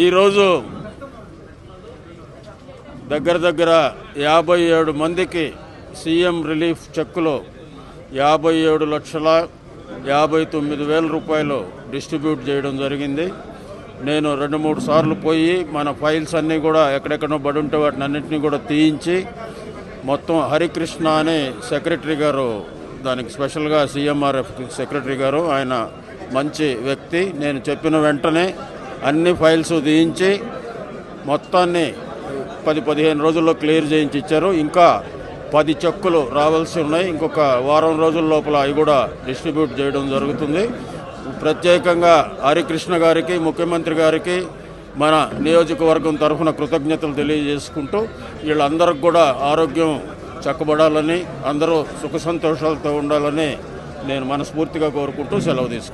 ఈరోజు దగ్గర దగ్గర యాభై ఏడు మందికి సీఎం రిలీఫ్ చెక్కులో యాభై ఏడు లక్షల యాభై తొమ్మిది వేల రూపాయలు డిస్ట్రిబ్యూట్ చేయడం జరిగింది. నేను రెండు మూడు సార్లు పోయి మన ఫైల్స్ అన్నీ కూడా ఎక్కడెక్కడో బడి ఉంటే వాటిని అన్నింటినీ కూడా తీయించి మొత్తం హరికృష్ణ అనే సెక్రటరీ గారు దానికి స్పెషల్గా సీఎంఆర్ఎఫ్ సెక్రటరీ గారు ఆయన మంచి వ్యక్తి. నేను చెప్పిన వెంటనే అన్ని ఫైల్స్ తీయించి మొత్తాన్ని పది పదిహేను రోజుల్లో క్లియర్ చేయించి ఇచ్చారు. ఇంకా పది చెక్కులు రావాల్సి ఉన్నాయి. ఇంకొక వారం రోజుల లోపల అవి కూడా డిస్ట్రిబ్యూట్ చేయడం జరుగుతుంది. ప్రత్యేకంగా హరికృష్ణ గారికి ముఖ్యమంత్రి గారికి మన నియోజకవర్గం తరఫున కృతజ్ఞతలు తెలియజేసుకుంటూ వీళ్ళందరికి కూడా ఆరోగ్యం చక్కబడాలని అందరూ సుఖ సంతోషాలతో ఉండాలని నేను మనస్ఫూర్తిగా కోరుకుంటూ సెలవు తీసుకుంటాను